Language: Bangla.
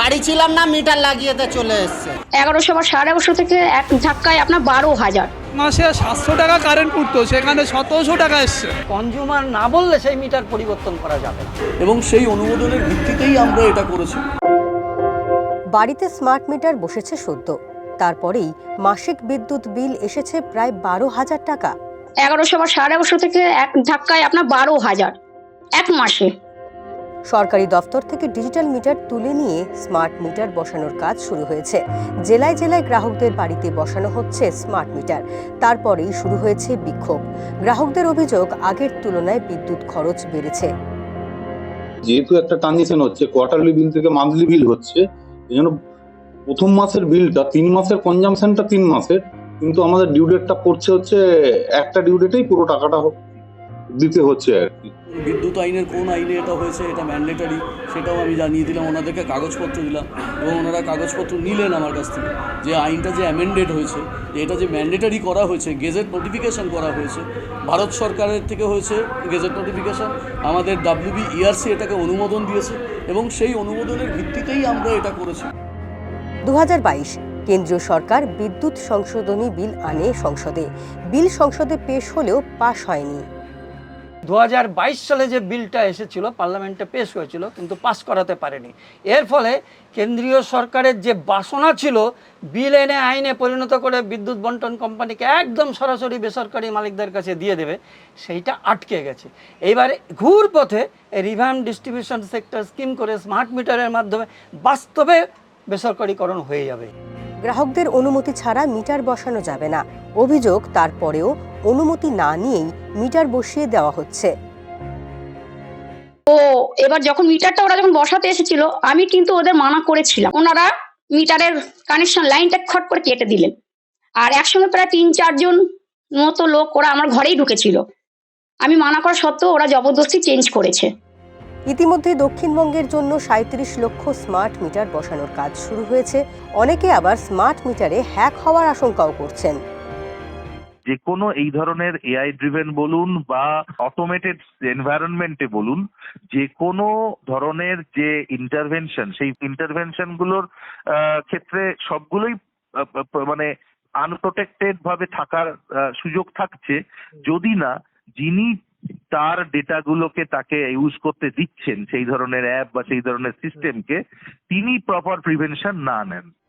বাড়ি ছিলাম না মিটার লাগিয়েতে চলে এসছে। এগারোশো বা সাড়ে এগারোশো থেকে এক ধাক্কায় আপনার বারো হাজার। মাসে সাতশো টাকা কারেন্ট পুড়তো সেখানে সতেরোশো টাকা এসছে। কনজিউমার না বললে সেই মিটার পরিবর্তন করা যাবে না। এবং সেই অনুমোদনের ভিত্তিতেই আমরা এটা করেছি। বাড়িতে স্মার্ট মিটার বসেছে সদ্য। তারপরেই মাসিক বিদ্যুৎ বিল এসেছে প্রায় বারো হাজার টাকা। এগারোশো বা সাড়ে এগারোশো থেকে এক ধাক্কায় আপনার বারো হাজার। এক মাসে। সরকারি দফতর থেকে ডিজিটাল মিটার তুলে নিয়ে স্মার্ট মিটার বসানোর কাজ শুরু হয়েছে। জেলায় জেলায় গ্রাহকদের বাড়িতে বসানো হচ্ছে স্মার্ট মিটার। তারপরেই শুরু হয়েছে বিক্ষোভ। গ্রাহকদের অভিযোগ, আগের তুলনায় বিদ্যুৎ খরচ বেড়েছে। যেহেতু একটা ট্রানজিশন হচ্ছে কোয়ার্টারলি বিল থেকে মান্থলি বিল হচ্ছে, এই জন্য প্রথম মাসের বিলটা তিন মাসের কনজামশনটা তিন মাসের, কিন্তু আমাদের ডিউ ডেটটা পড়ছে হচ্ছে, একটা ডিউ ডেটেই পুরো টাকাটা দিতে হচ্ছে আর কি। বিদ্যুৎ আইনের কোন আইনে এটা হয়েছে এটা ম্যান্ডেটারি সেটাও আমি জানিয়ে দিলাম ওনাদেরকে কাগজপত্র দিলাম এবং ওনারা কাগজপত্র নিলেন আমার কাছ থেকে যে আইনটা যে অ্যামেন্ডেড হয়েছে যে এটা যে ম্যান্ডেটারি করা হয়েছে গেজেট নোটিফিকেশন করা হয়েছে ভারত সরকারের থেকে হয়েছে গেজেট নোটিফিকেশন আমাদের ডাব্লিউবি ইআরসি এটাকে অনুমোদন দিয়েছে এবং সেই অনুমোদনের ভিত্তিতেই আমরা এটা করেছি। দু হাজার বাইশ কেন্দ্রীয় সরকার বিদ্যুৎ সংশোধনী বিল আনে সংসদে। বিল সংসদে পেশ হলেও পাশ হয়নি। দু হাজার বাইশ সালে যে বিলটা এসেছিল, পার্লামেন্টে পেশ হয়েছিল, কিন্তু পাস করাতে পারেনি। এর ফলে কেন্দ্রীয় সরকারের যে বাসনা ছিল, বিল এনে আইনে পরিণত করে বিদ্যুৎ বন্টন কোম্পানিকে একদম সরাসরি বেসরকারি মালিকদের কাছে দিয়ে দেবে, সেইটা আটকে গেছে। এইবারে ঘুর পথে রিভাম ডিস্ট্রিবিউশন সেক্টর স্কিম করে স্মার্ট মিটারের মাধ্যমে বাস্তবে বেসরকারিকরণ হয়ে যাবে। গ্রাহকদের অনুমতি ছাড়া মিটার বসানো যাবে না। অভিযোগ তারপরেও অনুমতি না নিয়েই মিটার বসিয়ে দেওয়া হচ্ছে। তো এবার যখন মিটারটা ওরা যখন বসাতে এসেছিল, আমি কিন্তু ওদের মানা করেছিলাম। ওনারা মিটারের কানেকশন লাইনটা খট করে কেটে দিলেন। আর একসঙ্গে প্রায় তিন চারজন মতো লোক ওরা আমার ঘরেই ঢুকেছিল। আমি মানা করা সত্ত্বেও ওরা জবরদস্তি চেঞ্জ করেছে। ইতিমধ্যে দক্ষিণবঙ্গের জন্য সাঁত্রিশ লক্ষ স্মার্ট মিটার বসানোর কাজ শুরু হয়েছে। অনেকে আবার স্মার্ট মিটারে হ্যাক হওয়ার আশঙ্কাও করছেন। যে কোনো এই ধরনের এআই ড্রিভেন বলুন বা অটোমেটেড এনভায়রনমেন্টে বলুন যে কোনো ধরনের যে ইন্টারভেনশন সেই ইন্টারভেনশনগুলোর ক্ষেত্রে সবগুলোই মানে আনপ্রোটেক্টেড ভাবে থাকার সুযোগ থাকছে। যদি না, যিনি তার ডেটাগুলোকে তাকে ইউজ করতে দিচ্ছেন, সেই ধরনের অ্যাপ বা সেই ধরনের সিস্টেমকে তিনি প্রপার প্রিভেনশন না নেন।